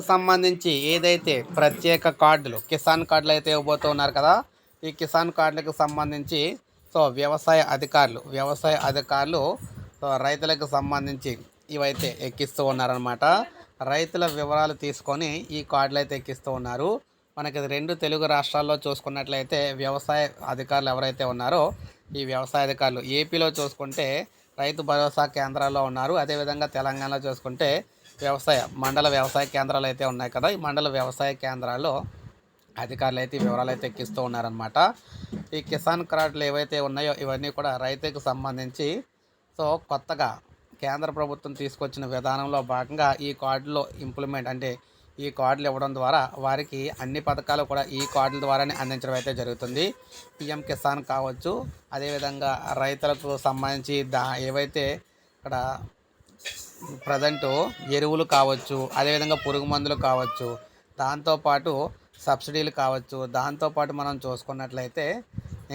సంబంధించి ఏదైతే ప్రత్యేక కార్డులు కిసాన్ కార్డులు అయితే ఇవ్వబోతూ ఉన్నారు కదా ఈ కిసాన్ కార్డులకు సంబంధించి సో వ్యవసాయ అధికారులు వ్యవసాయ అధికారులు సో రైతులకు సంబంధించి ఇవైతే ఎక్కిస్తూ ఉన్నారనమాట రైతుల వివరాలు తీసుకొని ఈ కార్డులు అయితే ఎక్కిస్తూ ఉన్నారు. మనకి రెండు తెలుగు రాష్ట్రాల్లో చూసుకున్నట్లయితే వ్యవసాయ అధికారులు ఎవరైతే ఉన్నారో ఈ వ్యవసాయ అధికారులు ఏపీలో చూసుకుంటే రైతు భరోసా కేంద్రాల్లో ఉన్నారు. అదేవిధంగా తెలంగాణలో చూసుకుంటే వ్యవసాయ మండల వ్యవసాయ కేంద్రాలు అయితే ఉన్నాయి కదా. ఈ మండల వ్యవసాయ కేంద్రాల్లో అధికారులు అయితే వివరాలు అయితే ఎక్కిస్తూ ఉన్నారనమాట ఈ కిసాన్ కార్డులు ఏవైతే ఉన్నాయో ఇవన్నీ కూడా రైతుకు సంబంధించి సో కొత్తగా కేంద్ర ప్రభుత్వం తీసుకొచ్చిన విధానంలో భాగంగా ఈ కార్డులో ఇంప్లిమెంట్ అంటే ఈ కార్డులు ఇవ్వడం ద్వారా వారికి అన్ని పథకాలు కూడా ఈ కార్డుల ద్వారానే అందించడం అయితే జరుగుతుంది. పిఎం కిసాన్ కావచ్చు అదేవిధంగా రైతులకు సంబంధించి దా ఏవైతే ఇక్కడ ప్రజెంటు ఎరువులు కావచ్చు అదేవిధంగా పురుగు మందులు కావచ్చు దాంతోపాటు సబ్సిడీలు కావచ్చు దాంతోపాటు మనం చూసుకున్నట్లయితే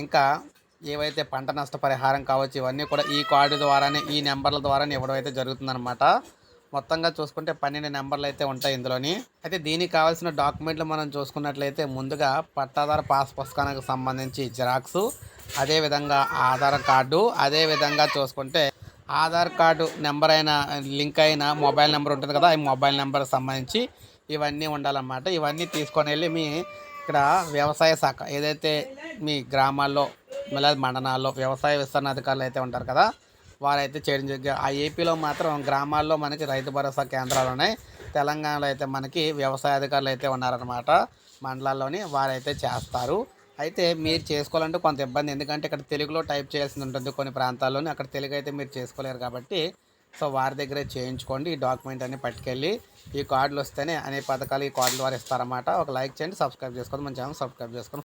ఇంకా ఏవైతే పంట నష్ట పరిహారం కావచ్చు ఇవన్నీ కూడా ఈ కార్డు ద్వారానే ఈ నెంబర్ల ద్వారానే ఇవ్వడం అయితే జరుగుతుందన్నమాట. మొత్తంగా చూసుకుంటే పన్నెండు నెంబర్లు అయితే ఉంటాయి ఇందులోని. అయితే దీనికి కావాల్సిన డాక్యుమెంట్లు మనం చూసుకున్నట్లయితే ముందుగా పట్టాదారు పాస్ పుస్తకానికి సంబంధించి జిరాక్స్ అదేవిధంగా ఆధార్ కార్డు అదేవిధంగా చూసుకుంటే ఆధార్ కార్డు నెంబర్ అయిన లింక్ అయిన మొబైల్ నెంబర్ ఉంటుంది కదా ఈ మొబైల్ నెంబర్కి సంబంధించి ఇవన్నీ ఉండాలన్నమాట. ఇవన్నీ తీసుకొని వెళ్ళి మీ ఇక్కడ వ్యవసాయ శాఖ ఏదైతే మీ గ్రామాల్లో మళ్ళీ మండలాల్లో వ్యవసాయ విస్తరణ అధికారులు అయితే ఉంటారు కదా వారైతే చేయడం జరిగింది. ఆ ఏపీలో మాత్రం గ్రామాల్లో మనకి రైతు భరోసా కేంద్రాలు ఉన్నాయి. తెలంగాణలో అయితే మనకి వ్యవసాయ అధికారులు అయితే ఉన్నారనమాట మండలాల్లోని వారైతే చేస్తారు. అయితే మీరు చేసుకోవాలంటే కొంత ఇబ్బంది. ఎందుకంటే ఇక్కడ తెలుగులో టైప్ చేయాల్సి ఉంటుంది కొన్ని ప్రాంతాల్లోని. అక్కడ తెలుగు అయితే మీరు చేసుకోలేరు కాబట్టి సో వారి దగ్గరే చేయించుకోండి. ఈ డాక్యుమెంట్ అన్ని పట్టుకెళ్ళి ఈ కార్డులు వస్తేనే అనే పథకాలు ఈ కార్డుల వారు ఇస్తారన్నమాట. ఒక లైక్ చేయండి సబ్స్క్రైబ్ చేసుకోండి. మన ఛానల్ సబ్స్క్రైబ్ చేసుకోండి.